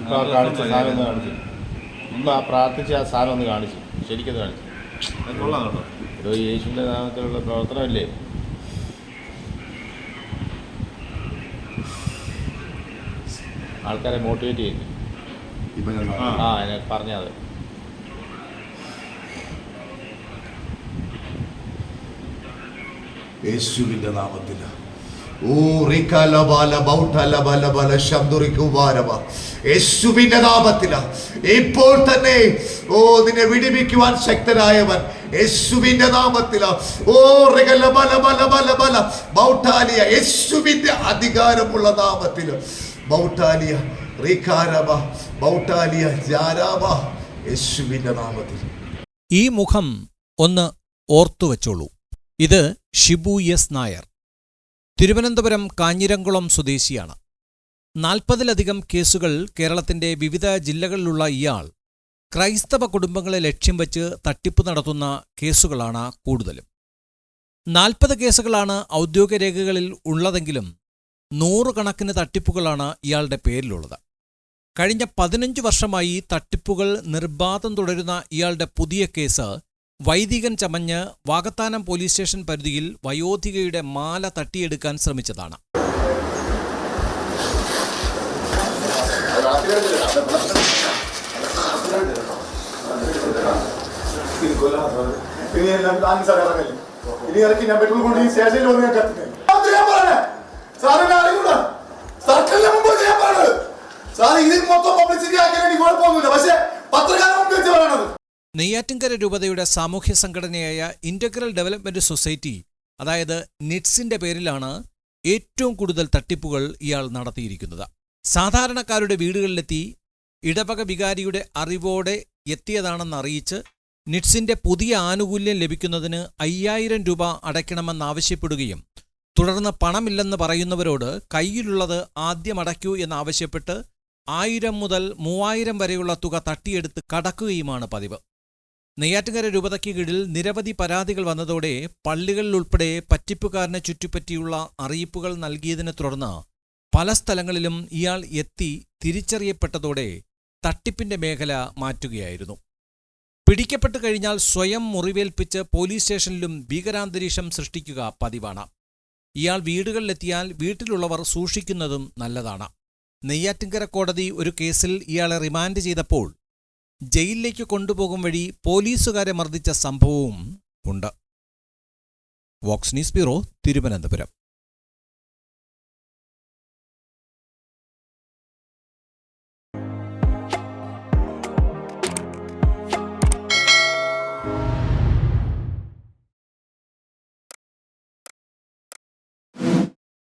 ഇപ്പൊ കാണിച്ച സാധനം ഒന്ന് കാണിച്ചു. ഇപ്പൊ ആ പ്രാർത്ഥിച്ച ആ സാധനം ഒന്ന് കാണിച്ചു. ശരിക്കത് കാണിച്ചു. കൊള്ളാം കേട്ടോ. ഇതോ യേശുവിന്റെ നാമത്തിലുള്ള പ്രവർത്തനമല്ലേ? ആൾക്കാരെ മോട്ടിവേറ്റ് ചെയ്യുന്നു ആ. പറഞ്ഞത് യേശുവിന്റെ നാമത്തിൽ യേശുവിന്റെ നാമത്തില. ഇപ്പോൾ തന്നെ ഓ നിന്നെ വിടിവിക്കുവാൻ ശക്തനായവൻ. യേശുവിന്റെ നാമത്തില. ഓ റികല ബല ബല ബല ബൗട്ടാലിയ യേശുവിന്റെ അധികാരമുള്ള നാമത്തിൽ. ബൗട്ടാലിയ റീകാരബ ബൗട്ടാലിയ ജാരാബ യേശുവിന്റെ നാമത്തിൽ. ഈ മുഖം ഒന്ന് ഓർത്തു വെച്ചോളൂ ഇത് ഷിബു എസ് നായർ. തിരുവനന്തപുരം കാഞ്ഞിരംകുളം സ്വദേശിയാണ്. നാൽപ്പതിലധികം കേസുകൾ കേരളത്തിന്റെ വിവിധ ജില്ലകളിലുള്ള ഇയാൾ ക്രൈസ്തവ കുടുംബങ്ങളെ ലക്ഷ്യം വച്ച് തട്ടിപ്പ് നടത്തുന്ന കേസുകളാണ് കൂടുതലും. നാൽപ്പത് കേസുകളാണ് ഔദ്യോഗിക രേഖകളിൽ ഉള്ളതെങ്കിലും നൂറുകണക്കിന് തട്ടിപ്പുകളാണ് ഇയാളുടെ പേരിലുള്ളത്. കഴിഞ്ഞ പതിനഞ്ച് വർഷമായി തട്ടിപ്പുകൾ നിർബാധം തുടരുന്ന ഇയാളുടെ പുതിയ കേസ് വൈദികൻ ചമഞ്ഞ് വാകത്താനം പോലീസ് സ്റ്റേഷൻ പരിധിയിൽ വയോധികയുടെ മാല തട്ടിയെടുക്കാൻ ശ്രമിച്ചതാണ്. ഇനി ഇറക്കി ഞാൻ പെട്രോൾ കൊണ്ട് ഈ സ്റ്റേഷനിൽ വന്ന് ഞാൻ കത്തിനെ നെയ്യാറ്റിൻകര രൂപതയുടെ സാമൂഹ്യ സംഘടനയായ ഇന്റഗ്രൽ ഡെവലപ്മെന്റ് സൊസൈറ്റി അതായത് നിറ്റ്സിന്റെ പേരിലാണ് ഏറ്റവും കൂടുതൽ തട്ടിപ്പുകൾ ഇയാൾ നടത്തിയിരിക്കുന്നത്. സാധാരണക്കാരുടെ വീടുകളിലെത്തി ഇടവക വികാരിയുടെ അറിവോടെ എത്തിയതാണെന്ന് അറിയിച്ച് നിറ്റ്സിന്റെ പുതിയ ആനുകൂല്യം ലഭിക്കുന്നതിന് അയ്യായിരം രൂപ അടയ്ക്കണമെന്നാവശ്യപ്പെടുകയും തുടർന്ന് പണമില്ലെന്ന് പറയുന്നവരോട് കയ്യിലുള്ളത് ആദ്യം അടയ്ക്കൂ എന്നാവശ്യപ്പെട്ട് ആയിരം മുതൽ മൂവായിരം വരെയുള്ള തുക തട്ടിയെടുത്ത് കടക്കുകയുമാണ് പതിവ്. നെയ്യാറ്റുകര രൂപതയ്ക്ക് കീഴിൽ നിരവധി പരാതികൾ വന്നതോടെ പള്ളികളിലുൾപ്പെടെ പറ്റിപ്പുകാരനെ ചുറ്റിപ്പറ്റിയുള്ള അറിയിപ്പുകൾ നൽകിയതിനെ തുടർന്ന് പല സ്ഥലങ്ങളിലും ഇയാൾ എത്തി തിരിച്ചറിയപ്പെട്ടതോടെ തട്ടിപ്പിന്റെ മേഖല മാറ്റുകയായിരുന്നു. പിടിക്കപ്പെട്ടു കഴിഞ്ഞാൽ സ്വയം മുറിവേൽപ്പിച്ച് പോലീസ് സ്റ്റേഷനിലും ഭീകരാന്തരീക്ഷം സൃഷ്ടിക്കുക പതിവാണ്. ഇയാൾ വീടുകളിലെത്തിയാൽ വീട്ടിലുള്ളവർ സൂക്ഷിക്കുന്നതും നല്ലതാണ്. നെയ്യാറ്റിൻകര കോടതി ഒരു കേസിൽ ഇയാളെ റിമാൻഡ് ചെയ്തപ്പോൾ ജയിലിലേക്ക് കൊണ്ടുപോകും വഴി പോലീസുകാരെ മർദ്ദിച്ച സംഭവവും ഉണ്ട്. Vox news bureau Thiruvananthapuram.